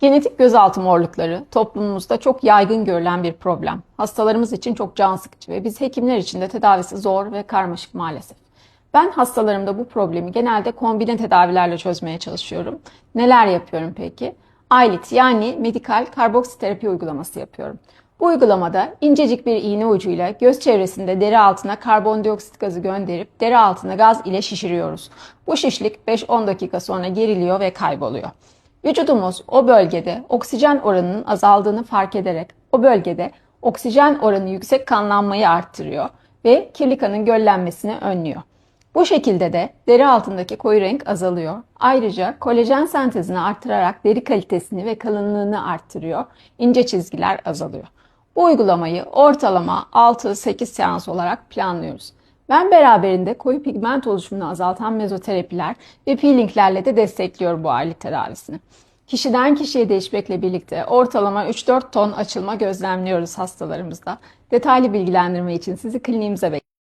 Genetik gözaltı morlukları toplumumuzda çok yaygın görülen bir problem. Hastalarımız için çok can sıkıcı ve biz hekimler için de tedavisi zor ve karmaşık maalesef. Ben hastalarımda bu problemi genelde kombine tedavilerle çözmeye çalışıyorum. Neler yapıyorum peki? AYLIT yani medikal karboksiterapi uygulaması yapıyorum. Bu uygulamada incecik bir iğne ucuyla göz çevresinde deri altına karbondioksit gazı gönderip deri altına gaz ile şişiriyoruz. Bu şişlik 5-10 dakika sonra geriliyor ve kayboluyor. Vücudumuz o bölgede oksijen oranının azaldığını fark ederek o bölgede oksijen oranı yüksek kanlanmayı arttırıyor ve kirli kanın göllenmesini önlüyor. Bu şekilde de deri altındaki koyu renk azalıyor. Ayrıca kolajen sentezini arttırarak deri kalitesini ve kalınlığını arttırıyor. İnce çizgiler azalıyor. Bu uygulamayı ortalama 6-8 seans olarak planlıyoruz. Ben beraberinde koyu pigment oluşumunu azaltan mezoterapiler ve peelinglerle de destekliyorum bu alet tedavisini. Kişiden kişiye değişmekle birlikte ortalama 3-4 ton açılma gözlemliyoruz hastalarımızda. Detaylı bilgilendirme için sizi kliniğimize bekliyoruz.